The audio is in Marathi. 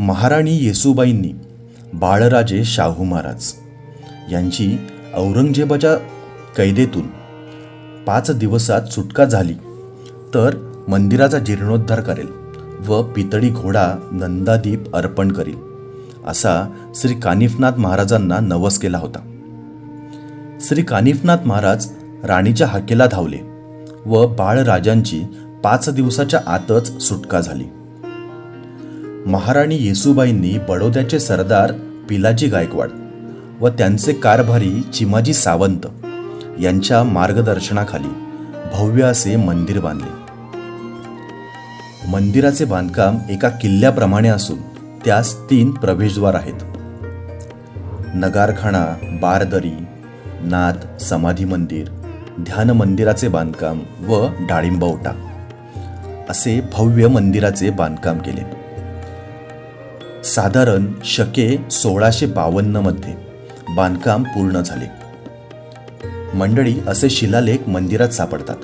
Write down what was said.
महाराणी येसूबाईंनी बाळराजे शाहू महाराज यांची औरंगजेबाच्या कैदेतून पाच दिवसात सुटका झाली तर मंदिराचा जीर्णोद्धार करेल व पितळी घोडा नंदादीप अर्पण करील असा श्री कानिफनाथ महाराजांना नवस केला होता. श्री कानिफनाथ महाराज राणीच्या हाकेला धावले व बाळराजांची पाच दिवसाच्या आतच सुटका झाली. महाराणी येसुबाईंनी बडोद्याचे सरदार पिलाजी गायकवाड व त्यांचे कारभारी चिमाजी सावंत यांच्या मार्गदर्शनाखाली भव्य असे मंदिर बांधले. मंदिराचे बांधकाम एका किल्ल्याप्रमाणे असून त्यास तीन प्रवेशद्वार आहेत. नगारखाना बारदरी नाथ समाधी मंदिर ध्यान मंदिराचे बांधकाम व डाळिंबवटा असे भव्य मंदिराचे बांधकाम केले. साधारण शके सोळाशे बावन्नमध्ये बांधकाम पूर्ण झाले. मंडळी असे शिलालेख मंदिरात सापडतात.